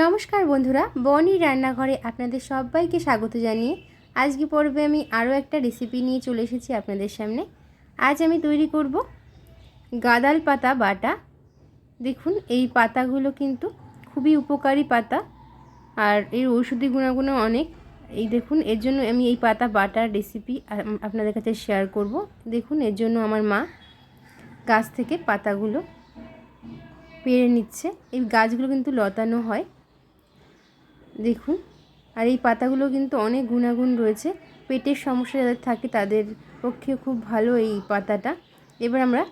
নমস্কার বন্ধুরা, বনি রান্নাঘরে আপনাদের সবাইকে স্বাগত জানিয়ে আজকে পর্বে আমি আরও একটা রেসিপি নিয়ে চলে এসেছি আপনাদের সামনে। আজ আমি তৈরি করব গাদাল পাতা বাটা। দেখুন, এই পাতাগুলো কিন্তু খুবই উপকারী পাতা আর এর ঔষধি গুণাগুণ অনেক। এই দেখুন, এর জন্য আমি এই পাতা বাটার রেসিপি আপনাদের কাছে শেয়ার করব। দেখুন, এর জন্য আমার মা গাছ থেকে পাতাগুলো পেরে নিচ্ছে। এই গাছগুলো কিন্তু লতানো হয়। দেখুন। আর এই পাতাগুলো কিন্তু অনেক গুণাগুণ রয়েছে। পেটের সমস্যা যাদের থাকে তাদের পক্ষে খুব ভালো এই পাতাটা। এবার আমরা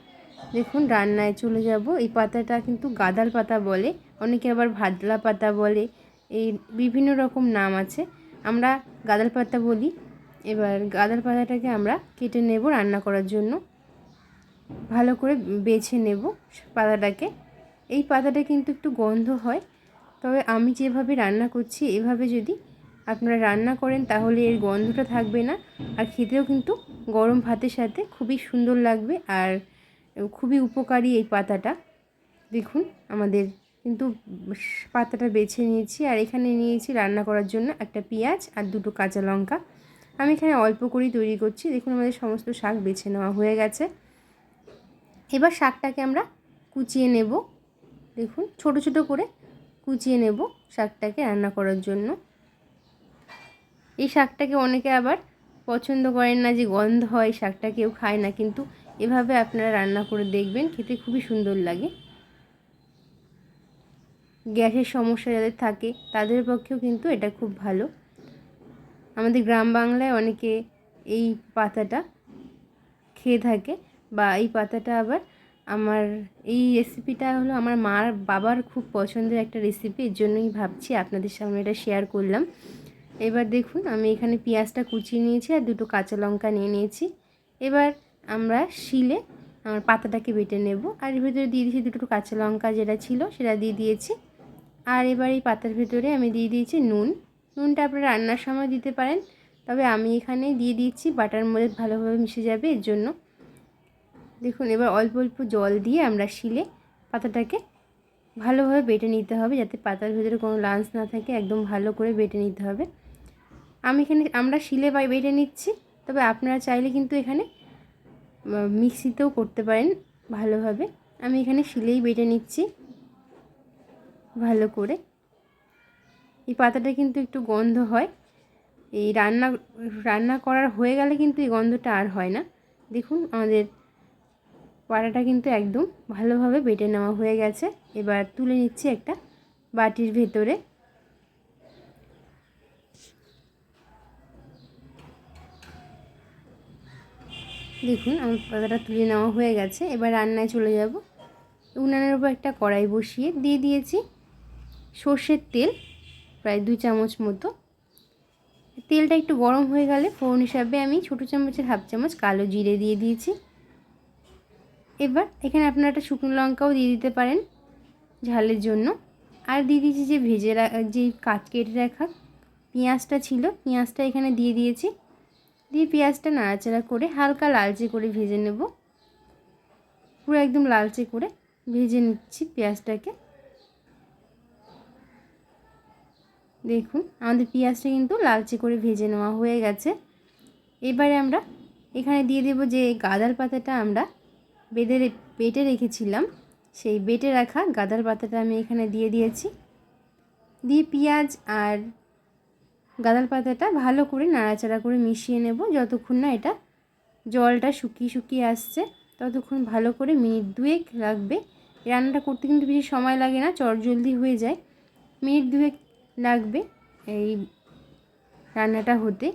দেখুন রান্নায় চলে যাব। এই পাতাটা কিন্তু গাদাল পাতা বলে, অনেকে আবার ভাদলা পাতা বলে, এই বিভিন্ন রকম নাম আছে। আমরা গাদাল পাতা বলি। এবার গাদাল পাতাটাকে আমরা কেটে নেব রান্না করার জন্য। ভালো করে বেছে নেব পাতাটাকে। এই পাতাটা কিন্তু একটু গন্ধ হয় তবে আমি যেভাবে রান্না করছি, এভাবে যদি আপনারা রান্না করেন, তাহলে এর গন্ধটা থাকবে না। আর খেতেও কিন্তু গরম ভাতের সাথে খুবই সুন্দর লাগবে আর খুবই উপকারী এই পাতাটা। দেখুন, আমাদের কিন্তু পাতাটা বেছে নিয়েছি আর এখানে নিয়েছি রান্না করার জন্য একটা পেঁয়াজ আর দুটো কাঁচা লঙ্কা। আমি এখানে অল্প করেই তৈরি করছি। দেখুন, আমাদের সমস্ত শাক বেছে নেওয়া হয়ে গেছে। এবার শাকটাকে আমরা কুচিয়ে নেব। দেখুন, ছোট ছোট করে কুচিয়ে নেব শাকটাকে রান্না করার জন্য। এই শাকটাকে অনেকে আবার পছন্দ করেন না যে গন্ধ হয়, শাকটা কেউ খায় না, কিন্তু এভাবে আপনারা রান্না করে দেখবেন, খেতে খুবই সুন্দর লাগে। গ্যাসের সমস্যা যাদের থাকে, তাদের পক্ষেও কিন্তু এটা খুব ভালো। আমাদের গ্রাম বাংলায় অনেকে এই পাতাটা খেয়ে থাকে বা এই পাতাটা আবার আমার এই রেসিপিটা হলো আমার মার বাবার খুব পছন্দের একটা রেসিপি এর জন্যই ভাবছি আপনাদের সামনে এটা শেয়ার করলাম। এবার দেখুন, আমি এখানে পেঁয়াজটা কুচিয়ে নিয়েছি আর দুটো কাঁচা লঙ্কা নিয়ে নিয়েছি। এবার আমরা শিলে আমার পাতাটাকে বেটে নেব আর এর ভিতরে দিয়ে দিয়েছি দুটো কাঁচা লঙ্কা যেটা ছিল সেটা দিয়ে দিয়েছি। আর এবার এই পাতার ভেতরে আমি দিয়ে দিয়েছি নুন। নুনটা আপনারা রান্নার সময় দিতে পারেন, তবে আমি এখানে দিয়ে দিচ্ছি বাটার মধ্যে ভালোভাবে মিশে যাবে এর জন্য। দেখুন, এবার অল্প অল্প জল দিয়ে আমরা শিলে পাতাটাকে ভালোভাবে বেটে নিতে হবে যাতে পাতার ভেতরে কোনো লাঞ্চ না থাকে। একদম ভালো করে বেটে নিতে হবে। আমি এখানে, আমরা শিলে বেটে নিচ্ছি, তবে আপনারা চাইলে কিন্তু এখানে মিক্সিতেও করতে পারেন ভালোভাবে। আমি এখানে শিলেই বেটে নিচ্ছি ভালো করে। এই পাতাটা কিন্তু একটু গন্ধ হয়। এই রান্না রান্না করার হয়ে গেলে কিন্তু এই গন্ধটা আর হয় না। দেখুন, আমাদের পাড়াটা কিন্তু একদম ভালোভাবে বেটে নেওয়া হয়ে গেছে। এবার তুলে নিচ্ছি একটা বাটির ভেতরে। দেখুন, আমার পাতাটা তুলে নেওয়া হয়ে গেছে। এবার রান্নায় চলে যাব। উনানের উপর একটা কড়াই বসিয়ে দিয়ে দিয়েছি সর্ষের তেল, প্রায় দু চামচ মতো। তেলটা একটু গরম হয়ে গেলে ফোড়ন হিসাবে আমি ছোটো চামচের হাফ চামচ কালো জিরে দিয়ে দিয়েছি। এবার এখানে আপনারা একটা শুকনো লঙ্কাও দিয়ে দিতে পারেন ঝালের জন্য। আর দিয়ে দিয়েছি যে ভেজে যে কাট কেটে রাখা পেঁয়াজটা ছিল, পেঁয়াজটা এখানে দিয়ে দিয়েছি। দিয়ে পেঁয়াজটা নাড়াচাড়া করে হালকা লালচে করে ভেজে নেব। পুরো একদম লালচে করে ভেজে নিচ্ছি পেঁয়াজটাকে। দেখুন, আমাদের পেঁয়াজটা কিন্তু লালচে করে ভেজে নেওয়া হয়ে গেছে। এবারে আমরা এখানে দিয়ে দেব যে গাদার পাতাটা আমরা বেঁধে বেটে রেখেছিলাম। সেই বেটে রাখা গাদার পাতাটা আমি এখানে দিয়ে দিয়েছি। দিয়ে পেঁয়াজ আর গাদাল পাতাটা ভালো করে নাড়াচাড়া করে মিশিয়ে নেব। যতক্ষণ না এটা জলটা শুকিয়ে শুকিয়ে আসছে, ততক্ষণ ভালো করে মিনিট দুয়েক লাগবে। রান্নাটা করতে কিন্তু বেশি সময় লাগে না, চট জলদি হয়ে যায়। মিনিট দুয়েক লাগবে এই রান্নাটা হতে।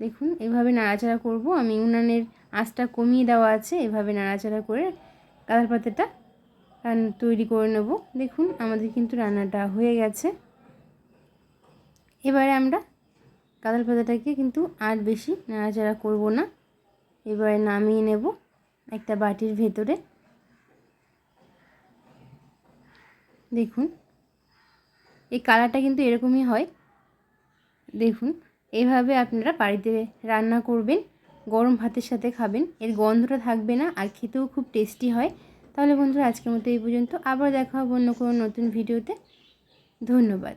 দেখুন, এভাবে নাড়াচাড়া করব। আমি উনানের আঁচটা কমিয়ে দেওয়া আছে, এভাবে নাড়াচাড়া করে গাঁদাল পাতাটা তৈরি করে নেব। দেখুন, আমাদের কিন্তু রান্নাটা হয়ে গেছে। এবারে আমরা গাঁদাল পাতাটাকে কিন্তু আর বেশি নাড়াচাড়া করব না। এবারে নামিয়ে নেব একটা বাটির ভেতরে। দেখুন, এই কালারটা কিন্তু এরকমই হয়। দেখুন, এভাবে আপনারা বাড়িতে রান্না করবেন। গরম ভাতের সাথে খাবেন। এর গন্ধটা থাকবে না আর খেতেও খুব টেস্টি হয়। তাহলে বন্ধুরা, আজকের মতো এই পর্যন্ত। আবার দেখা হবে অন্য কোনো নতুন ভিডিওতে ধন্যবাদ।